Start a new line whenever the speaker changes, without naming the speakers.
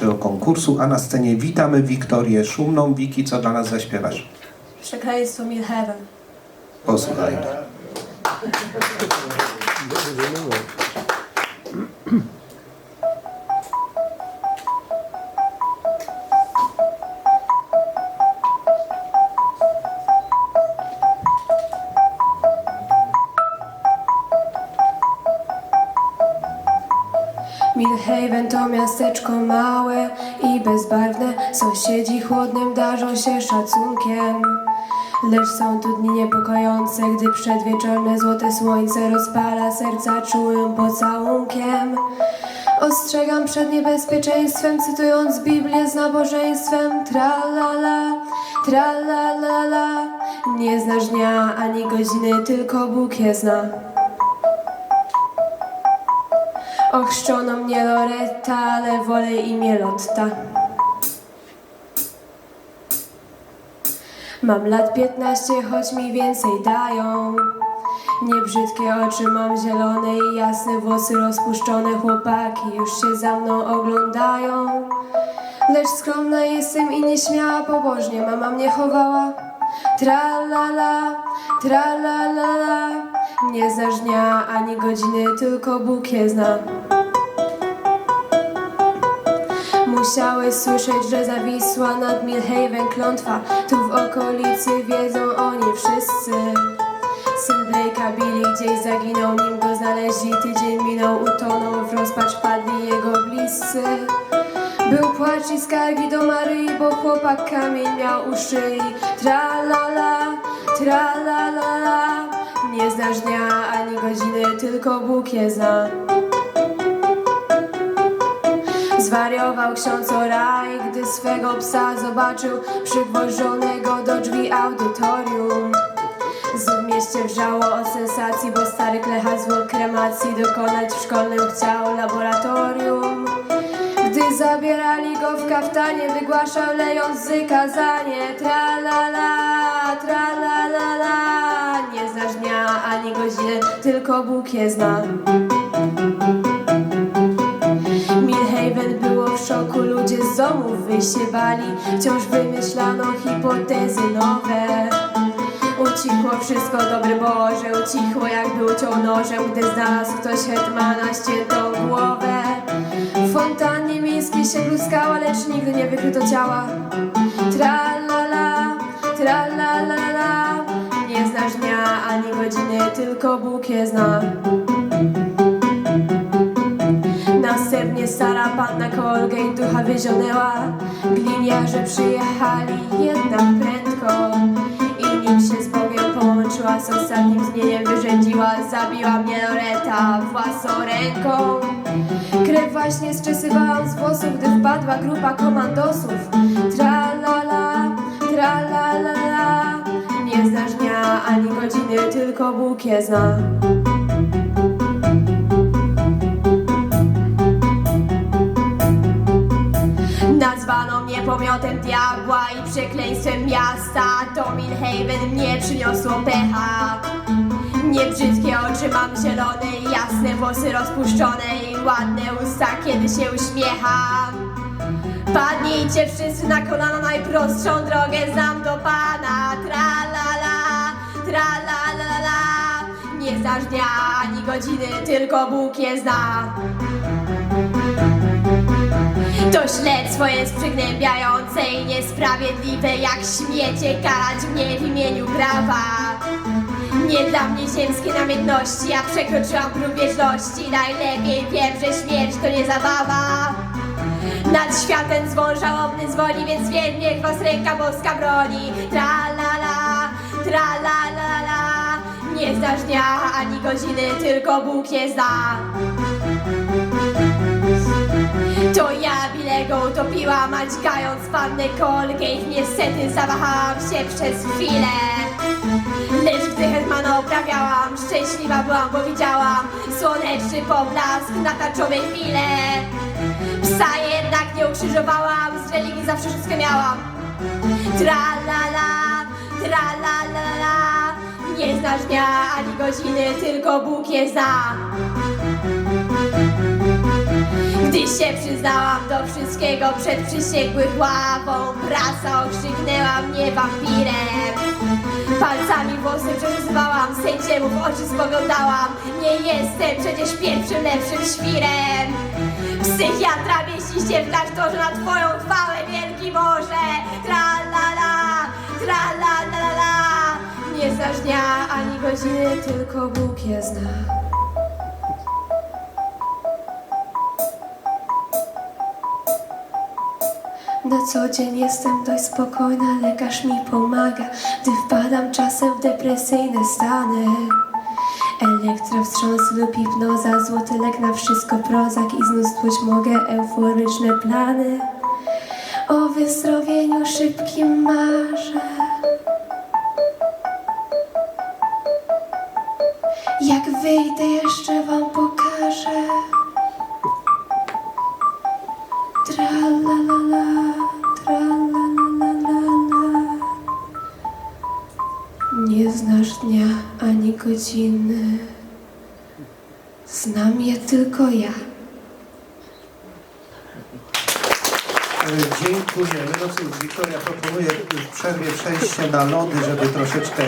naszego konkursu, a na scenie witamy Wiktorię Szumną. Wiki, co dla nas zaśpiewasz?
Przekleństwo Milheaven.
Posłuchaj.
Milhaven to miasteczko małe i bezbarwne. Sąsiedzi chłodnym darzą się szacunkiem. Lecz są tu dni niepokojące, gdy przedwieczorne złote słońce rozpala serca czułym pocałunkiem. Ostrzegam przed niebezpieczeństwem, cytując Biblię z nabożeństwem. Tra-la-la, tra-la-la-la. Nie znasz dnia ani godziny, tylko Bóg je zna. Ochrzczono mnie Loretta, ale wolę imię Lotta. Mam lat 15, choć mi więcej dają. Niebrzydkie oczy mam zielone i jasne włosy rozpuszczone. Chłopaki już się za mną oglądają. Lecz skromna jestem i nieśmiała pobożnie mama mnie chowała. Tra-la-la, tra-la-la-la. Nie znasz dnia ani godziny, tylko Bóg je zna. Musiałeś słyszeć, że zawisła nad Milhaven klątwa. Tu w okolicy wiedzą oni wszyscy. Syn Blake'a Billy gdzieś zaginął, nim go znaleźli. Tydzień minął, utonął, w rozpacz padli jego bliscy. Był płacz i skargi do Maryi, bo chłopak kamień miał u szyi. Tra-la-la, tra-la-la-la. Nie znasz dnia ani godziny, tylko Bóg je zna. Zwariował ksiądz Oraj, gdy swego psa zobaczył przygwożonego do drzwi audytorium. Z w mieście wrzało o sensacji, bo stary klecha kremacji dokonać w szkolnym chciał laboratorium. Gdy zabierali go w kaftanie, wygłaszał lejąc wykazanie. Tra la la, tra la la la. Ani godziny, tylko Bóg je zna. Milhaven było w szoku, ludzie z domów bali Wciąż wymyślano hipotezy nowe. Ucichło wszystko, dobry Boże, ucichło jakby uciął nożem Gdy znalazł ktoś hetmana ściętą głowę fontannie miejskiej się luskała, lecz nigdy nie wykryto ciała. Tra-la-la, tra-la-la-la Znasz dnia ani godziny, tylko Bóg je zna. Następnie stara panna Colgate ducha wyzionęła. Gliniarze przyjechali jednak prędko. I nim się z Bogiem połączyła Z ostatnim zmieniem wyrzędziła Zabiła mnie Loreta własną ręką. Krew właśnie zczesywałam z włosów Gdy wpadła grupa komandosów. Tra-la-la, tra-la-la-la Nie znasz ani godziny Tylko Bóg je zna. Nazwano mnie pomiotem diabła i przekleństwem miasta. To Milhaven mnie przyniosło pecha. Niebrzydkie oczy mam zielone jasne włosy rozpuszczone I ładne usta, kiedy się uśmiecham Padnijcie wszyscy na kolana, najprostszą drogę znam do Pana Tra-la-la, tra-la-la-la Nie znasz dnia ani godziny, tylko Bóg je zna. To śledztwo jest przygnębiające i niesprawiedliwe Jak śmiecie karać mnie w imieniu prawa. Nie dla mnie ziemskie namiętności Ja przekroczyłam próg wieczności Najlepiej wiem, że śmierć to nie zabawa. Nad światem dzwon żałobny dzwoni Więc wiem, niech was ręka boska broni Tra-la-la, tra-la-la-la Nie znasz dnia ani godziny Tylko Bóg je zna. To ja Bilego utopiłam, a dźgając pannę Colgate Niestety zawahałam się przez chwilę. Lecz gdy Hetmana oprawiałam Szczęśliwa byłam, bo widziałam Słoneczny poblask na taczowej chwile. Psa jednak nie ukrzyżowałam Z religii zawsze wszystko miałam Tra-la-la, tra-la-la-la Nie znasz dnia ani godziny Tylko Bóg je zna. Gdy się przyznałam do wszystkiego przed przysięgłych ławą. Prasa okrzyknęła mnie wampirem. Palcami włosy przerysowałam, sędziemu w oczy spoglądałam. Nie jestem przecież pierwszym lepszym świrem. Psychiatra mieści się w klasztorze na twoją chwałę, wielki Boże. Tra la la, tra la la la la Nie znasz dnia ani godziny, tylko Bóg je zna Na co dzień jestem dość spokojna, lekarz mi pomaga, gdy wpadam czasem w depresyjne stany. Elektrowstrząs lub hipnoza, złoty lek na wszystko prozak i znów stłuć mogę euforyczne plany. O wyzdrowieniu szybkim marzę. Wyjdę jeszcze wam pokażę. Tra la la la, tra la la la la. Nie znasz dnia ani godziny. Znam je tylko ja.
Dziękujemy. No cóż, Wiktoria proponuje przerwie przejście na lody, żeby troszeczkę